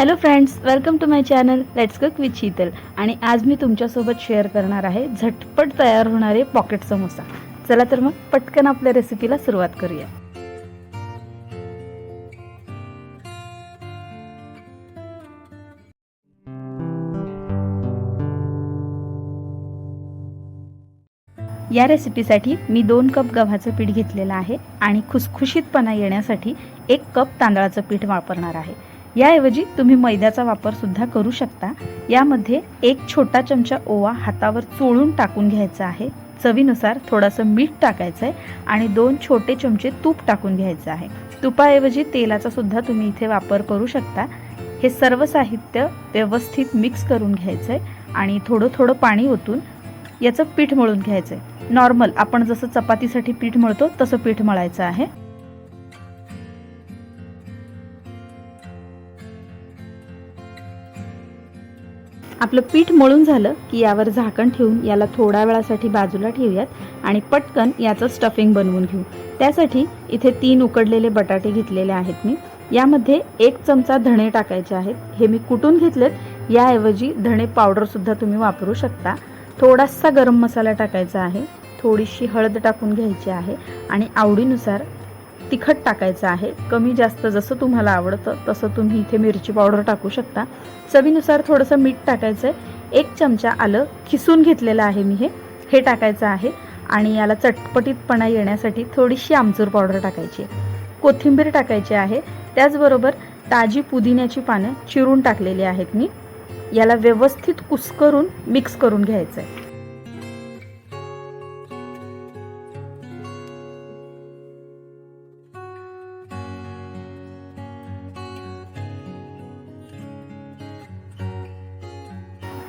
Hello friends welcome to my channel let's cook with Sheetal आणि आज मी तुमच्यासोबत share करणार आहे झटपट तयार होणारे पॉकेट समोसा. चला तर मग पटकन आपल्या रेसिपीला सुरुवात करूया. या रेसिपीसाठी मी दोन कप गव्हाचं पीठ घेतलेलं आहे आणि खुसखुशीतपणा येण्यासाठी एक कप तांदळाचं पीठ वापरणार आहे. याऐवजी तुम्ही मैद्याचा वापर सुद्धा करू शकता. यामध्ये एक छोटा चमचा ओवा हातावर चोळून टाकून घ्यायचा आहे. चवीनुसार थोडंसं मीठ टाकायचं आहे आणि दोन छोटे चमचे तूप टाकून घ्यायचं आहे. तुपाऐवजी तेलाचा सुद्धा तुम्ही इथे वापर करू शकता. हे सर्व साहित्य व्यवस्थित मिक्स करून घ्यायचं आहे आणि थोडं थोडं पाणी ओतून याचं पीठ मळून घ्यायचं आहे नॉर्मल आपण जसं चपातीसाठी पीठ मळतो तसं पीठ मळायचं आहे. आपलं पीठ मळून झालं की यावर झाकण ठेवून याला थोड्या वेळासाठी बाजूला ठेवूयात आणि पटकन याचं स्टफिंग बनवून घेऊ. त्यासाठी इथे तीन उकडलेले बटाटे घेतलेले आहेत मी. यामध्ये एक चमचा धणे टाकायचे आहेत. हे मी कुटून घेतलेत? याऐवजी धणे पावडरसुद्धा तुम्ही वापरू शकता. थोडासा गरम मसाला टाकायचा आहे. थोडीशी हळद टाकून घ्यायची आहे आणि आवडीनुसार तिखट टाकायचं आहे. कमी जास्त जसं तुम्हाला आवडतं तसं तुम्ही इथे मिरची पावडर टाकू शकता. चवीनुसार थोडंसं मीठ टाकायचं आहे एक चमचा आलं खिसून घेतलेलं आहे मी हे. हे टाकायचं आहे आणि याला चटपटीतपणा येण्यासाठी थोडीशी आमचूर पावडर टाकायची आहे. कोथिंबीर टाकायची आहे. त्याचबरोबर ताजी पुदिन्याची पानं चिरून टाकलेली आहेत मी. याला व्यवस्थित कुस्करून मिक्स करून घ्यायचं आहे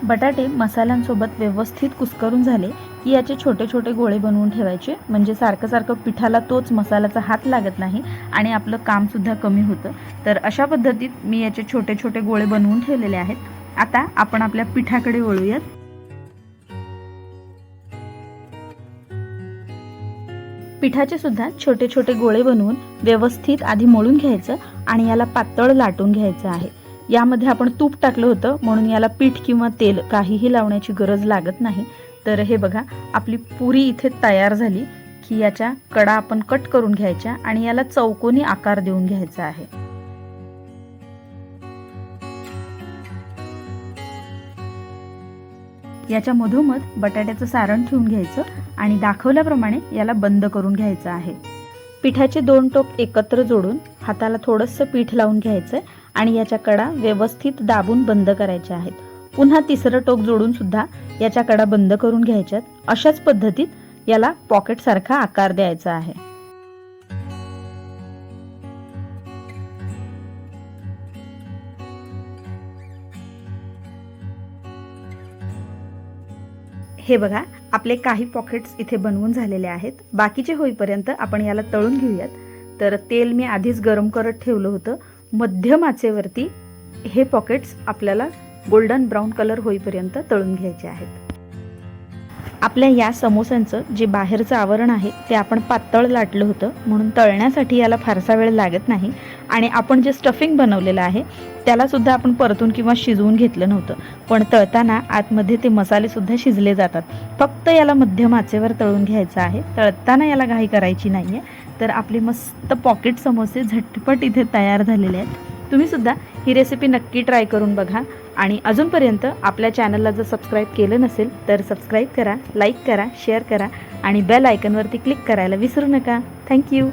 बटाटे मसाल्यांसोबत व्यवस्थित कुस्करून झाले की याचे छोटे छोटे गोळे बनवून ठेवायचे. म्हणजे सारखं सारखं पिठाला तोच मसाल्याचा हात लागत नाही आणि आपलं कामसुद्धा कमी होतं. तर अशा पद्धतीत मी याचे छोटे छोटे गोळे बनवून ठेवलेले आहेत. आता आपण आपल्या पिठाकडे वळूयात. पिठाचे सुद्धा छोटे छोटे गोळे बनवून व्यवस्थित आधी मळून घ्यायचं आणि याला पातळ लाटून घ्यायचं आहे. यामध्ये आपण तूप टाकलं होतं म्हणून याला पीठ किंवा तेल काहीही लावण्याची गरज लागत नाही. तर हे बघा आपली पुरी इथे तयार झाली की याच्या कडा आपण कट करून घ्यायच्या आणि याला चौकोनी आकार देऊन घ्यायचा आहे. याच्या मधोमध बटाट्याचं सारण ठेवून घ्यायचं आणि दाखवल्याप्रमाणे याला बंद करून घ्यायचं आहे. पिठाचे दोन टोक एकत्र जोडून हाताला थोडंसं पीठ लावून घ्यायचं आणि याच्या कडा व्यवस्थित दाबून बंद करायच्या आहेत. पुन्हा तिसरं टोक जोडून सुद्धा याच्या कडा बंद करून घ्यायच्यात. अशाच पद्धतीत याला पॉकेटसारखा आकार द्यायचा आहे. हे बघा आपले काही पॉकेट्स इथे बनवून झालेले आहेत. बाकीचे होईपर्यंत आपण याला तळून घेऊयात. तर तेल मी आधीच गरम करत ठेवलं होतं. मध्यम आचेवरती हे पॉकेट्स आपल्याला गोल्डन ब्राऊन कलर होईपर्यंत तळून घ्यायचे आहेत. आपल्या या समोस्यांचं जे बाहेरचं आवरण आहे ते आपण पातळ लाटलं होतं म्हणून तळण्यासाठी याला फारसा वेळ लागत नाही. आणि आपण जे स्टफिंग बनवलेलं आहे त्यालासुद्धा आपण परतून किंवा शिजवून घेतलं नव्हतं. पण तळताना आतमध्ये ते मसालेसुद्धा शिजले जातात. फक्त याला मध्यम आचेवर तळून घ्यायचं आहे. तळताना याला घाई करायची नाही आहे तर आपले मस्त पॉकेट समोसे झटपट इथे तयार झालेले आहेत. तुम्ही सुद्धा ही रेसिपी नक्की ट्राय करून बघा. आणि अजूनपर्यंत आपल्या चॅनलला जर सबस्क्राईब केलं नसेल तर सबस्क्राईब करा लाईक करा शेअर करा आणि बेल आयकनवरती क्लिक करायला विसरू नका. थँक्यू